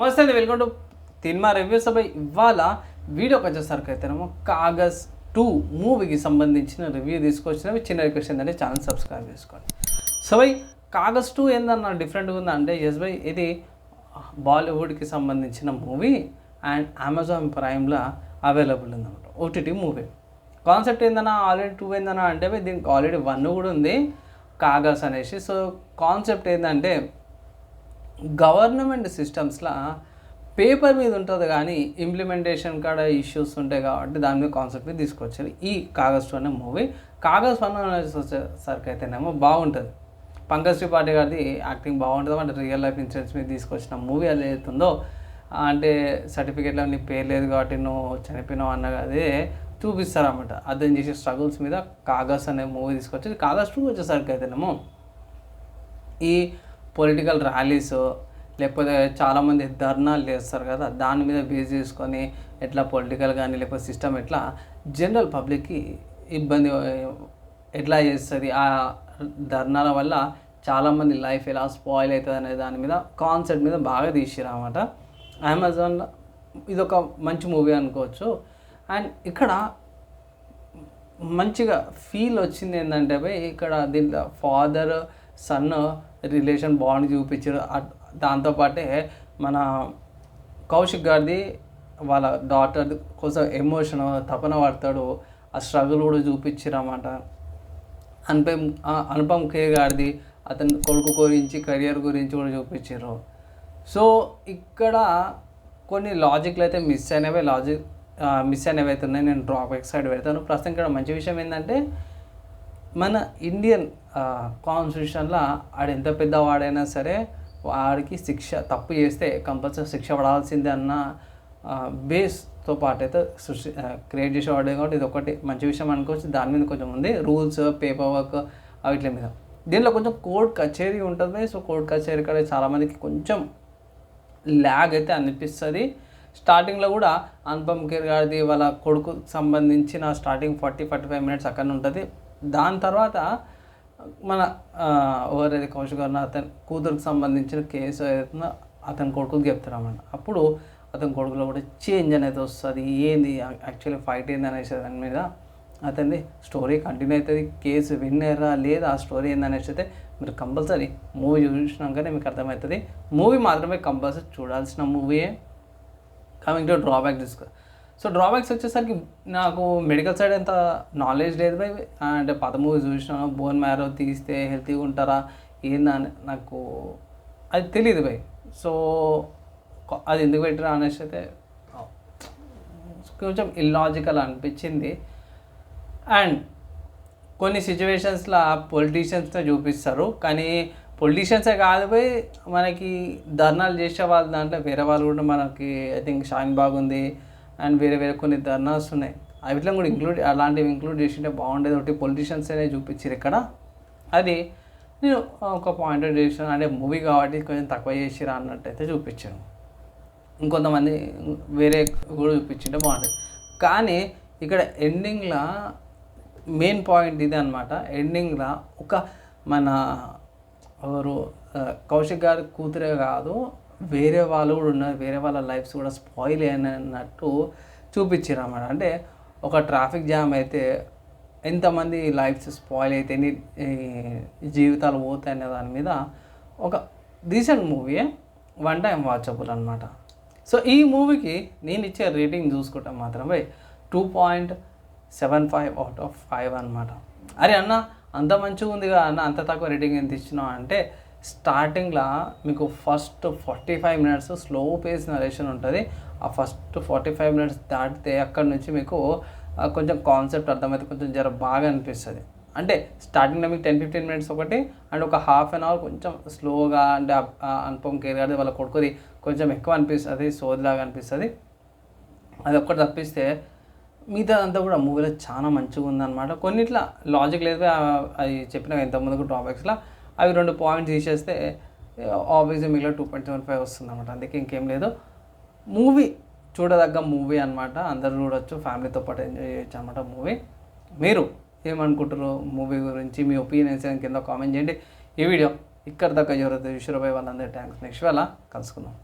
నమస్తే అండి welcome to తిన్మా reviews అబ్బాయి ఇవాళ వీడియోకి వచ్చేసరికి అయితేనేమో కాగజ్ టూ మూవీకి సంబంధించిన రివ్యూ తీసుకొచ్చినవి. చిన్న రిక్వెస్ట్ ఏంటంటే ఛానల్ సబ్స్క్రైబ్ చేసుకోండి. సో బై కాగజ్ టూ ఏందన్న డిఫరెంట్గా ఉందా అంటే ఎస్ బై ఇది బాలీవుడ్కి సంబంధించిన మూవీ అండ్ అమెజాన్ ప్రైమ్లో అవైలబుల్ ఉందన్నమాట. OTT movie. కాన్సెప్ట్ ఏందన్నా ఆల్రెడీ టూ ఏందన్నా అంటే దీనికి ఆల్రెడీ వన్ కూడా ఉంది కాగజ్ అనేసి. సో కాన్సెప్ట్ ఏంటంటే గవర్నమెంట్ సిస్టమ్స్లో పేపర్ మీద ఉంటుంది కానీ ఇంప్లిమెంటేషన్ కాడ ఇష్యూస్ ఉంటాయి కాబట్టి దాని మీద కాన్సెప్ట్ మీద తీసుకొచ్చారు. ఈ కాగజ్ టూ అనే మూవీ కాగజ్ వన్ వచ్చేసరికి అయితేనేమో బాగుంటుంది. పంకజ్ త్రిపాఠి గారిది యాక్టింగ్ బాగుంటుంది అంటే రియల్ లైఫ్ ఇన్సిడెంట్స్ మీద తీసుకొచ్చిన మూవీ అది ఏదైతుందో అంటే సర్టిఫికేట్లో నీ పేరు లేదు కాబట్టి నువ్వు చనిపోయినావు అన్న అదే చూపిస్తారన్నమాట. అర్థం చేసే స్ట్రగుల్స్ మీద కాగజ్ అనే మూవీ తీసుకొచ్చి కాగజ్ టూ వచ్చేసరికి అయితేనేమో ఈ పొలిటికల్ ర్యాలీస్ లేకపోతే చాలామంది ధర్నాలు చేస్తారు కదా దాని మీద బేస్ చేసుకొని ఎట్లా పొలిటికల్ కానీ లేకపోతే సిస్టమ్ ఎట్లా జనరల్ పబ్లిక్కి ఇబ్బంది ఎట్లా చేస్తుంది? ఆ ధర్నాల వల్ల చాలామంది లైఫ్ ఎలా స్పాయిల్ అవుతుంది అనే దాని మీద కాన్సెప్ట్ మీద బాగా తీసిరు అనమాట అమెజాన్లో ఇది ఒక మంచి మూవీ అనుకోవచ్చు. అండ్ ఇక్కడ మంచిగా ఫీల్ వచ్చింది ఏంటంటే ఇక్కడ దీంట్లో ఫాదర్ సన్ రిలేషన్ బాండ్ చూపించారు. అట్- దాంతోపాటే మన కౌశిక్ గారిది వాళ్ళ డాటర్ కోసం ఎమోషన్ తపన పడతాడు. ఆ స్ట్రగుల్ కూడా చూపించారన్నమాట. అనుపమ్ అనుపమ్ కే గారిది అతని కొడుకు గురించి కెరియర్ గురించి కూడా చూపించారు సో ఇక్కడ కొన్ని లాజిక్లు అయితే మిస్ అయినవే లాజిక్ మిస్ అయినవి అయితే ఉన్నాయి. నేను ఎక్స్ సైడ్ పెడతాను. ప్రస్తుతం ఇక్కడ మంచి విషయం ఏంటంటే మన ఇండియన్ కాన్స్టిట్యూషన్లో ఆడు ఎంత పెద్దవాడైనా సరే వాడికి శిక్ష తప్పు చేస్తే కంపల్సరీ శిక్ష పడాల్సిందే అన్న బేస్తో పాటు అయితే సృష్టి క్రియేట్ చేసేవాడే కాబట్టి ఇది ఒకటి మంచి విషయం అనుకోవచ్చు. దాని మీద కొంచెం ఉంది. రూల్స్ పేపర్ వర్క్ వీటి మీద. దీనిలో కొంచెం కోర్ట్ కచేరీ ఉంటుంది. సో కోర్ట్ కచేరీ కూడా చాలామందికి కొంచెం ల్యాగ్ అయితే అనిపిస్తుంది. స్టార్టింగ్లో కూడా అనుపమ్ ఖేర్ గారిది వాళ్ళ కొడుకు సంబంధించిన starting forty forty five minutes అక్కడ ఉంటుంది. దాని తర్వాత మన ఎవరైతే కౌశిక్ గారు అతని కూతురుకు సంబంధించిన కేసు ఏదైతుందో అతని కొడుకుకి చెప్తారన్నమాట అప్పుడు అతని కొడుకులో కూడా చేంజ్ అనేది వస్తుంది. ఏంది? యాక్చువల్లీ ఫైట్ ఏంది అనేసి దాని మీద అతని స్టోరీ కంటిన్యూ అవుతుంది కేసు విన్నరా లేదా? ఆ స్టోరీ ఏందనేసి అయితే మీరు కంపల్సరీ మూవీ చూసినాకనే మీకు అర్థమవుతుంది. మూవీ మాత్రమే కంపల్సరీ చూడాల్సిన మూవీయే. Coming to drawback disc so drawbacks వచ్చేసరికి నాకు మెడికల్ సైడ్ ఎంత నాలెడ్జ్ లేదు బై అంటే పాత మూవీ చూసినాను బోన్ మ్యారో తీస్తే హెల్తీగా ఉంటారా? ఏందని నాకు అది తెలియదు బై సో అది ఎందుకు పెట్టరా అనేసి అయితే కొంచెం ఇల్లాజికల్ అనిపించింది. అండ్ కొన్ని సిచ్యువేషన్స్లో పొలిటీషియన్స్తో చూపిస్తారు. కానీ పొలిటీషియన్సే కాదు పోయి మనకి ధర్నాలు చేసే వాళ్ళ దాంట్లో వేరే వాళ్ళు కూడా మనకి ఐ థింక్ షాయిన్ బాగుంది. అండ్ వేరే వేరే కొన్ని ధర్నాస్ ఉన్నాయి. వీటిలో కూడా ఇంక్లూడ్ అలాంటివి ఇంక్లూడ్ చేసింటే బాగుండేది. ఒకటి పొలిటీషియన్స్ అనే చూపించారు ఇక్కడ. అది నేను ఒక పాయింట్ చేసాను అంటే మూవీ కాబట్టి కొంచెం తక్కువ చేసిరా అన్నట్టయితే చూపించాను ఇంకొంతమంది వేరే కూడా చూపించింటే బాగుంటుంది కానీ ఇక్కడ ఎండింగ్లో మెయిన్ పాయింట్ ఇది అనమాట ఎండింగ్లో ఒక మన ఎవరు కౌశిక్ గారి కూతురే కాదు వేరే వాళ్ళు కూడా ఉన్నారు వేరే వాళ్ళ లైఫ్స్ కూడా స్పాయిల్ అయినట్టు చూపించారు అన్నమాట. అంటే ఒక ట్రాఫిక్ జామ్ అయితే ఎంతమంది లైఫ్స్ స్పాయిల్ అయితే ఎన్ని జీవితాలు పోతాయి అనే దాని మీద ఒక recent movie one time watchable అనమాట సో ఈ మూవీకి నేను ఇచ్చే రేటింగ్ చూసుకుంటాం మాత్రమే two point seven five out of five అనమాట అరే అన్న అంత మంచిగా ఉంది కదా అన్న అంత తక్కువ రేటింగ్ ఎంత ఇచ్చినావు అంటే స్టార్టింగ్లో మీకు first forty five minutes slow pace narration ఉంటుంది. ఆ ఫస్ట్ ఫార్టీ ఫైవ్ మినిట్స్ దాటితే అక్కడ నుంచి మీకు కొంచెం కాన్సెప్ట్ అర్థమైతే కొంచెం జర బాగా అనిపిస్తుంది. అంటే స్టార్టింగ్లో మీకు టెన్ ఫిఫ్టీన్ మినిట్స్ ఒకటి అండ్ ఒక హాఫ్ అన్ అవర్ కొంచెం స్లోగా అంటే అనుపం కేర్ గారి వాళ్ళ కొడుకుది కొంచెం ఎక్కువ అనిపిస్తుంది సోదిలాగా అనిపిస్తుంది. అది ఒక్కటి తప్పిస్తే మిగతా అంతా కూడా మూవీలో చాలా మంచిగా ఉందన్నమాట కొన్నిట్లా లాజిక్ లేదు అవి చెప్పిన ఇంతకుముందు టాపిక్స్లో అవి రెండు పాయింట్స్ తీసేస్తే ఆబ్వియస్లీ మిగిలిన టూ పాయింట్ సెవెన్ ఫైవ్ వస్తుంది అనమాట అందుకే ఇంకేం లేదు. మూవీ చూడదగ్గ మూవీ అనమాట అందరు చూడొచ్చు ఫ్యామిలీతో పాటు ఎంజాయ్ చేయొచ్చు అనమాట మూవీ మీరు ఏమనుకుంటారు మూవీ గురించి? మీ ఒపీనియన్స్ కింద కామెంట్ చేయండి. ఈ వీడియో ఇక్కడ దాకా ఎవరైతే విషయపై వాళ్ళందరి థ్యాంక్స్ నెక్స్ట్ వేళ కలుసుకుందాం.